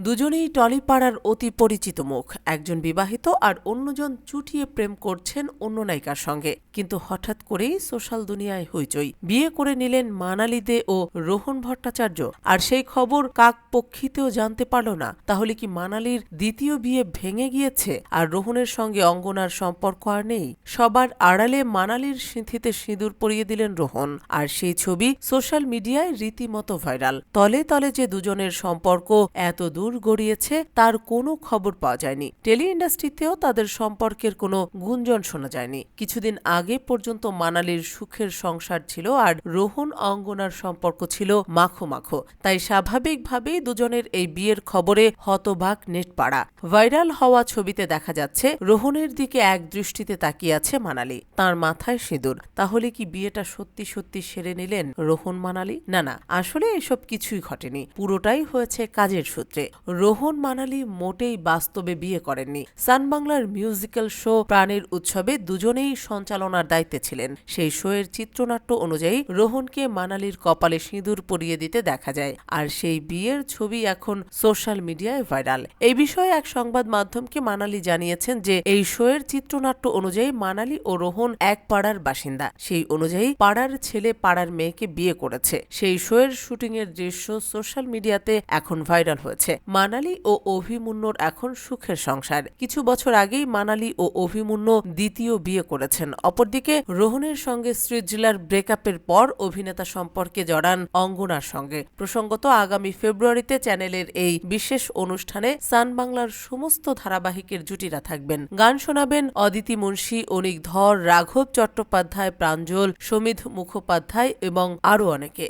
দুজনেই টলিপাড়ার অতি পরিচিত মুখ। একজন বিবাহিত আর অন্যজন চুটিয়ে প্রেম করছেন অন্য নায়িকার সঙ্গে। কিন্তু হঠাৎ করেই সোশ্যাল দুনিয়ায় হইচই। বিয়ে করে নিলেন মানালি দে ও রোহন ভট্টাচার্য। আর সেই খবর কাক পক্ষিতেও জানতে পারল না। তাহলে কি মানালির দ্বিতীয় বিয়ে ভেঙে গিয়েছে? আর রোহনের সঙ্গে অঙ্গনার সম্পর্ক আর নেই? সবার আড়ালে মানালির সিঁথিতে সিঁদুর পরিয়ে দিলেন রোহন। আর সেই ছবি সোশ্যাল মিডিয়ায় রীতিমতো ভাইরাল। তলে তলে যে দুজনের সম্পর্ক এত দূর গড়িয়েছে, তার কোনো খবর পাওয়া যায়নি। টেলি ইন্ডাস্ট্রিতেও তাদের সম্পর্কের কোনো গুঞ্জন শোনা যায়নি। কিছুদিন আগে পর্যন্ত মানালির সুখের সংসার ছিল আর রোহন অঙ্গনার সম্পর্ক ছিল মাখো মাখো। তাই স্বাভাবিকভাবেই দুজনের এই বিয়ের খবরে হতবাক নেটপাড়া। ভাইরাল হওয়া ছবিতে দেখা যাচ্ছে, রোহনের দিকে এক দৃষ্টিতে তাকিয়ে আছে মানালি। তার মাথায় সিঁদুর। তাহলে কি বিয়েটা সত্যি সত্যি সেরে নিলেন রোহন মানালি? না না, আসলে এসব কিছুই ঘটেনি। পুরোটাই হয়েছে কাজের সূত্রে। রোহন মানালি মোটেই বাস্তবে বিয়ে করেননি। সান বাংলার মিউজিক্যাল শো প্রাণের উৎসবে দুজনেই সঞ্চালনার দায়িত্বে ছিলেন। সেই শোয়ের চিত্রনাট্য অনুযায়ী রোহনকে মানালির কপালে সিঁদুর পরিয়ে দিতে দেখা যায়। আর সেই বিয়ের ছবি এখন সোশ্যাল মিডিয়ায় ভাইরাল। এই বিষয়ে এক সংবাদ মাধ্যমকে মানালি জানিয়েছেন যে, এই শোয়ের চিত্রনাট্য অনুযায়ী মানালি ও রোহন এক পাড়ার বাসিন্দা। সেই অনুযায়ী পাড়ার ছেলে পাড়ার মেয়েকে বিয়ে করেছে। সেই শোয়ের শুটিং এর দৃশ্য সোশ্যাল মিডিয়াতে এখন ভাইরাল হয়েছে। মানালি ও অভিমুন্যর এখন সুখের সংসার। কিছু বছর আগেই মানালি ও অভিমুন্য দ্বিতীয় বিয়ে করেছেন। অপরদিকে রোহনের সঙ্গে সৃজিলার ব্রেকআপের পর অভিনেতা সম্পর্কে জড়ান অঙ্গনার সঙ্গে। প্রসঙ্গত আগামী ফেব্রুয়ারিতে চ্যানেলের এই বিশেষ অনুষ্ঠানে সান বাংলার সমস্ত ধারাবাহিকের জুটিরা থাকবেন। গান শোনাবেন অদিতি মুন্সী, অনিক ধর, রাঘব চট্টোপাধ্যায়, প্রাঞ্জল সমিধ মুখোপাধ্যায় এবং আরও অনেকে।